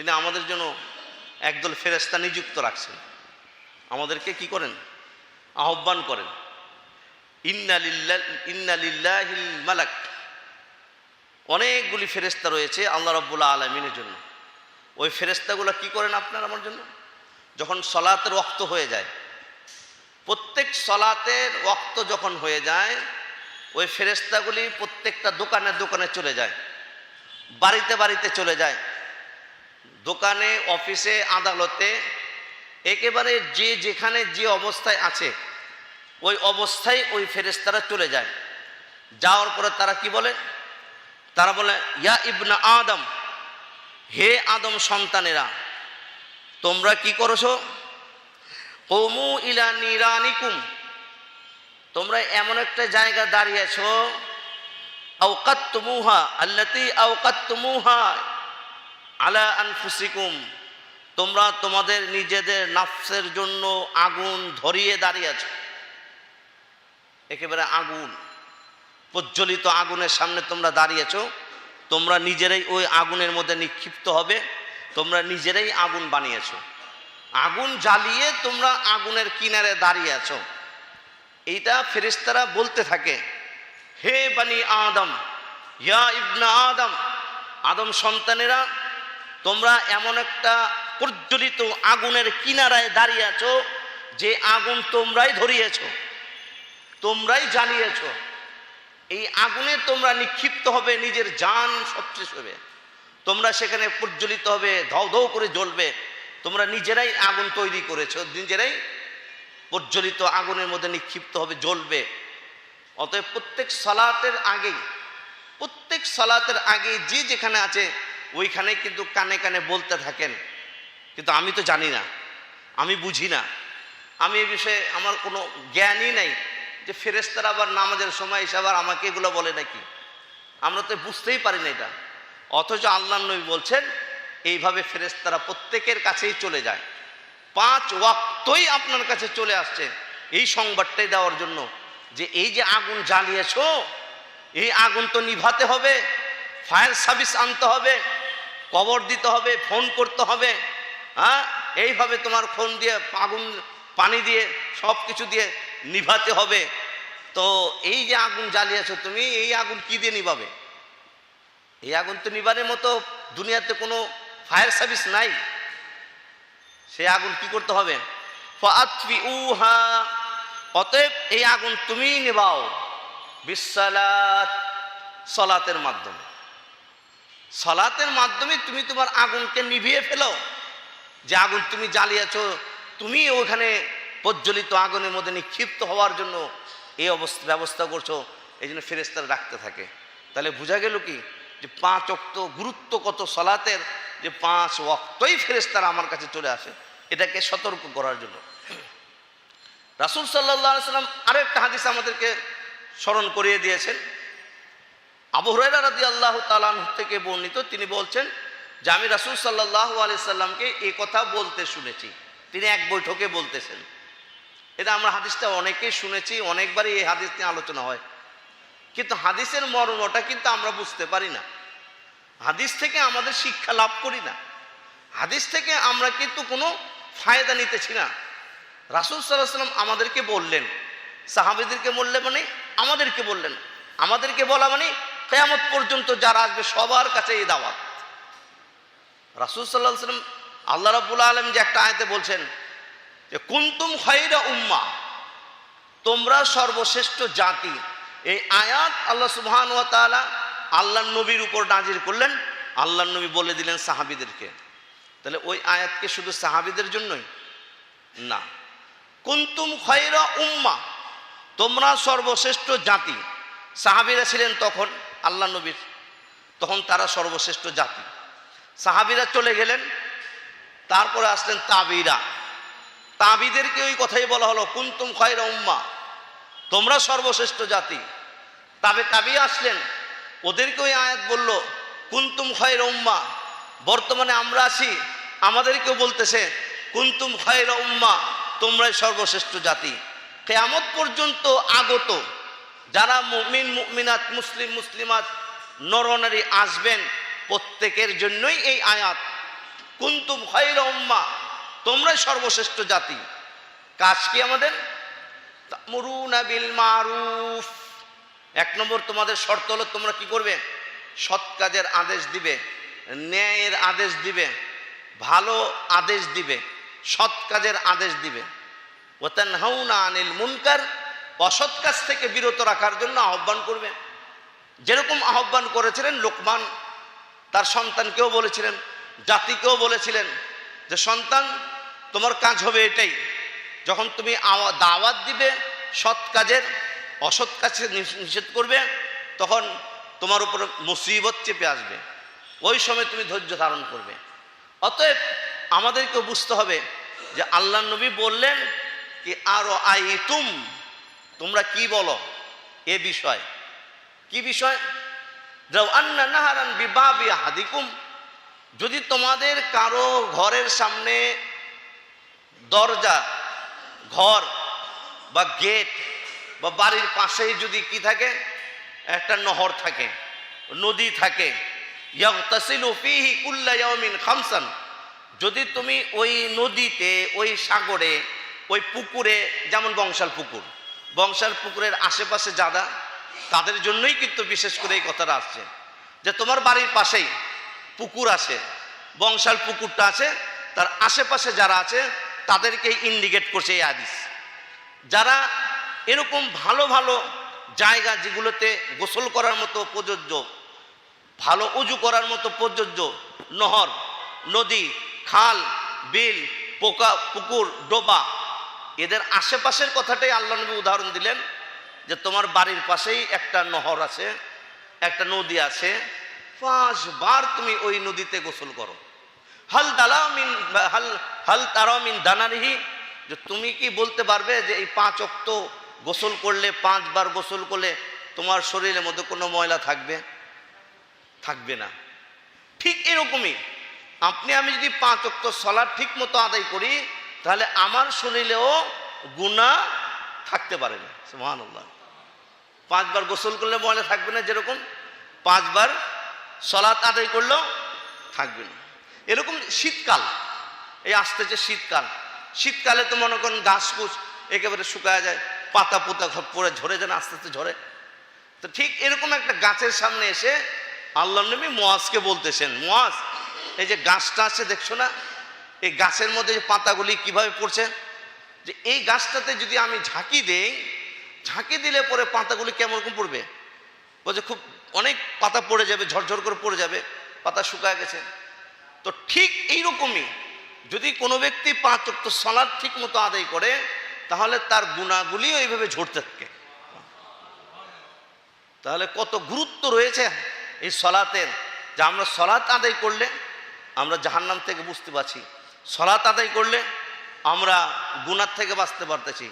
তিনি আমাদের জন্য একদল ফেরেস্তা নিযুক্ত রাখছেন। আমাদেরকে কি করেন? আহ্বান করেন। ইন্নালিল্লাহ ইন্নালিল্লাহিল মালাক। অনেকগুলি ফেরেস্তা রয়েছে আল্লাহ রব্বুল্লা আলমিনের জন্য। ওই ফেরেস্তাগুলো কি করেন আপনার আমার জন্য? যখন সলাতের রক্ত হয়ে যায়, প্রত্যেক সলাতের রক্ত যখন হয়ে যায়, ওই ফেরেস্তাগুলি প্রত্যেকটা দোকানে দোকানে চলে যায়, বাড়িতে বাড়িতে চলে যায়। দোকানে, অফিসে, আদালতে, একেবারে যে যেখানে যে অবস্থায় আছে, ওই অবস্থায় ওই ফেরেস্তারা চলে যায়। যাওয়ার পরে তারা কি বলে? তারা বলে, ইয়া ইবনা আদম, হে আদম সন্তানেরা, তোমরা কি করছ? কমু ইলা নিরানিকুম, তোমরা এমন একটা জায়গা দাঁড়িয়েছো আওকাত তুমুহা আল্লাতি আওকাত তুমুহা আলা আনফুসিকুম, তোমরা তোমাদের নিজেদের নাফসের জন্য আগুন ধরিয়ে দাঁড়িয়েছ একেবারে আগুন, প্রজ্বলিত আগুনের সামনে তোমরা দাঁড়িয়েছ তোমরা নিজেরাই ওই আগুনের মধ্যে নিক্ষিপ্ত হবে, তোমরা নিজেরাই আগুন বানিয়েছো। আগুন জ্বালিয়ে তোমরা আগুনের কিনারে দাঁড়িয়ে আছো। এইটা ফেরিস্তারা বলতে থাকে, হে বানি আদম, ইয়া ইবনা আদম আদম সন্তানেরা তোমরা এমন একটা প্রজ্বলিত আগুনের কিনারায় দাঁড়িয়ে আছো যে আগুন তোমরাই ধরিয়েছ, তোমরাই জ্বালিয়েছো। এই আগুনে তোমরা নিক্ষিপ্ত হবে, নিজের জান সব। শেষ হবে তোমরা সেখানে প্রজ্বলিত হবে ধৌ ধৌ করে জ্বলবে। তোমরা নিজেরাই আগুন তৈরি করেছ, নিজেরাই প্রজ্বলিত আগুনের মধ্যে নিক্ষিপ্ত হবে, জ্বলবে। অতএব প্রত্যেক সালাতের আগেই, প্রত্যেক সালাতের আগে যে যেখানে আছে ওইখানে কিন্তু কানে কানে বলতে থাকেন। কিন্তু আমি তো জানি না, আমি বুঝি না। আমি এ বিষয়ে আমার কোনো জ্ঞানই নাই যে ফেরেস্তারা আবার নামাজের সময় এসে আবার আমাকে এগুলো বলে নাকি? আমরা তো বুঝতেই পারি না এটা। অথচ আল্লাহ নবী বলছেন, এইভাবে ফেরেস্তারা প্রত্যেকের কাছেই চলে যায়। পাঁচ ওয়াক্তই আপনার কাছে চলে আসছে এই সংবাদটাই দেওয়ার জন্য যে এই যে আগুন জ্বালিয়েছো, এই আগুন তো নিভাতে হবে, ফায়ার সার্ভিস আনতে হবে কবর দিতে হবে, ফোন করতে হবে হ্যাঁ? এইভাবে তোমার ফোন দিয়ে, আগুন, পানি দিয়ে সব কিছু দিয়ে নিভাতে হবে। তো এই যে আগুন জ্বালিয়েছো তুমি, এই আগুন কি দিয়ে নিভাবে? এই আগুন তো নিবারের মতো দুনিয়াতে কোনো ফায়ার সার্ভিস নাই। সে আগুন কি করতে হবে? উহা অতএব এই আগুন তুমিই নেবাও বিসালাত সলাতের মাধ্যমে। সলাতের মাধ্যমে তুমি তোমার আগুনকে নিভিয়ে ফেলো। যে আগুন তুমি জ্বালিয়েছ, তুমি ওখানে প্রজ্বলিত আগুনের মধ্যে নিক্ষিপ্ত হওয়ার জন্য এই অবস্থা ব্যবস্থা করছ, এই জন্য ফেরেস্তারা রাখতে থাকে। তাহলে বোঝা গেল কি? যে পাঁচ অক্ত গুরুত্ব কত সলাতের যে পাঁচ অক্তই ফেরেস্তারা আমার কাছে চলে আসে, এটাকে সতর্ক করার জন্য। রাসুল সাল্লাহ সাল্লাম আরেকটা হাদিস আমাদেরকে স্মরণ করিয়ে দিয়েছেন। আবু হরাইরা রাদি আল্লাহ তালান থেকে বর্ণিত, তিনি বলছেন, যে আমি রাসুল সাল্লাহ আলি সাল্লামকে এ কথা বলতে শুনেছি। তিনি এক বৈঠকে বলতেছেন। এটা আমরা হাদিসটা অনেকেই শুনেছি, অনেকবারই এই হাদিস নিয়ে আলোচনা হয়। কিন্তু হাদিসের মর্মটা কিন্তু আমরা বুঝতে পারি না। হাদিস থেকে আমাদের শিক্ষা লাভ করি না। হাদিস থেকে আমরা কিন্তু কোনো ফায়দা নিতেছি না। রাসুল সাল্লাহ সাল্লাম আমাদেরকে বললেন, সাহাবিদেরকে বললে মানে আমাদেরকে বললেন। আমাদেরকে বলা মানে কেয়ামত পর্যন্ত যারা আসবে সবার কাছে এই দাওয়াত। রাসুল সাল্লাহ সাল্লাম আল্লাহ রাবুল আলম যে একটা আয়তে বলছেন যে, কুন্তুম খৈরা উম্মা তোমরা সর্বশ্রেষ্ঠ জাতি। এই আয়াত আল্লাহ সুবহান ওয়া তাআলা আল্লাহ নবীর উপর নাজির করলেন। আল্লাহ নবী বলে দিলেন সাহাবিদেরকে। তাহলে ওই আয়াতকে শুধু সাহাবিদের জন্যই? না। কুন্তুম খয়রা উম্মা তোমরা সর্বশ্রেষ্ঠ জাতি। সাহাবিরা ছিলেন তখন আল্লাহ নবীর, তখন তারা সর্বশ্রেষ্ঠ জাতি। সাহাবিরা চলে গেলেন, তারপরে আসলেন তাবিরা। তাবিদেরকে ওই কথাই বলা হলো, কুন্তুম খয়রা উম্মা, তোমরা সর্বশ্রেষ্ঠ জাতি। তবে তাবি আসলেন, ওদেরকে ওই আয়াত বলল, কুন্তুম খয়রা উম্মা, বর্তমানে আমরা আছি। আমাদেরকেও বলতেছে, কুন্তুম খয়রা উম্মা, তোমরাই সর্বশ্রেষ্ঠ জাতি। কেয়ামত পর্যন্ত আগত। যারা মুমিন, মুমিনাত, মুসলিম, মুসলিমাত, নরনারী আসবেন, প্রত্যেকের জন্যই এই আয়াত। কুন্তুম খৈরা উম্মা, তোমরাই সর্বশ্রেষ্ঠ জাতি। কাজ কি আমাদের? বিল মারুফ। এক নম্বর, তোমাদের শর্ত হলো তোমরা কি করবে? সৎ কাজের আদেশ দিবে, ন্যায়ের আদেশ দিবে, ভালো আদেশ দিবে, সৎ কাজের আদেশ দিবে। ওয়াতানহাউনা আনিল মুনকার অসৎ কাজ থেকে বিরত রাখার জন্য আহ্বান করবে যেরকম আহ্বান করেছিলেন লোকমান, তার সন্তানকেও বলেছিলেন, জাতিকেও বলেছিলেন যে, সন্তান, তোমার কাজ হবে এটাই। যখন তুমি দাওয়াত দিবে, সৎ কাজের, অসৎ কাজে নিষেধ করবে, তখন তোমার উপর মুসিবত চেপে আসবে। ওই সময় তুমি ধৈর্য ধারণ করবে। অতএব আমাদেরকেও বুঝতে হবে যে, আল্লাহ নবী বললেন কি, আরও আই তুম তোমরা কি বলো? এ বিষয়। কি বিষয়? হাদিকুম যদি তোমাদের কারও ঘরের সামনে দরজা, ঘর বা গেট বা বাড়ির পাশেই যদি কি থাকে? একটা নহর থাকে, নদী থাকে। যদি তুমি ওই নদীতে, ওই সাগরে, ওই পুকুরে, যেমন বংশাল পুকুর বংশাল পুকুরের আশেপাশে যারা তাদের জন্যই কিন্তু বিশেষ করে এই কথাটা আসছে। যে তোমার বাড়ির পাশেই পুকুর আছে বংশাল পুকুরটা আছে, তার আশেপাশে যারা আছে তাদেরকে ইন্ডিকেট করছে এই আদিস যারা এরকম ভালো ভালো জায়গা যেগুলোতে গোসল করার মতো প্রযোজ্য, ভালো উজু করার মতো প্রযোজ্য, নহর, নদী, খাল, বিল, পোকা, পুকুর, ডোবা এদের আশেপাশের কথাটাই আল্লাহ নবী উদাহরণ দিলেন যে তোমার বাড়ির পাশেই একটা নহর আছে, একটা নদী আছে, পাঁচবার তুমি ওই নদীতে গোসল করো। হাল দালামিন হাল হাল তারামিন দানারিহি, যে তুমি কি বলতে পারবে যে এই পাঁচ অক্ত গোসল করলে, পাঁচবার গোসল করলে তোমার শরীরের মধ্যে কোনো ময়লা থাকবে? থাকবে না। ঠিক এরকমই। আপনি আমি যদি পাঁচ অক্ত সলার ঠিক মতো আদায় করি তাহলে আমার শরীরেও গুণা থাকতে পারে না, সুবহানাল্লাহ। পাঁচবার গোসল করলে ময়লা থাকবে না যেরকম, পাঁচবার সলাৎ আদায় করলেও থাকবে না। এরকম শীতকাল, এই আসতেছে শীতকাল, শীতকালে তো মনে করেন ফুস একেবারে শুকায় যায়, পাতা পোতা পরে ঝরে যায় না আস্তে আস্তে ঝরে। তো ঠিক এরকম একটা গাছের সামনে এসে আল্লাহ নবী মোয়াজকে বলতেছেন, মোয়াজ, এই যে গাছটা আছে দেখছ না এই গাছের মধ্যে যে পাতাগুলি কীভাবে পড়ছে? যে এই গাছটাতে যদি আমি ঝাঁকি দেই, ঝাঁকি দিলে পরে পাতাগুলি কেমন রকম পড়বে? বলছে, খুব অনেক পাতা পড়ে যাবে, ঝরঝর করে পড়ে যাবে, পাতা শুকায় গেছে। তো ঠিক এইরকমই যদি কোনো ব্যক্তি পাঁচ অক্ট সলাদ ঠিক মতো আদায় করে, তাহলে তার গুণাগুলিও এইভাবে ঝরতে থাকে। তাহলে কত গুরুত্ব রয়েছে এই সলাতের। যে আমরা সলাৎ আদায় করলে আমরা জাহান্নাম থেকে বুঝতে পারছি সলাৎ আদায় করলে আমরা গুনার থেকে বাঁচতে পারতেছি।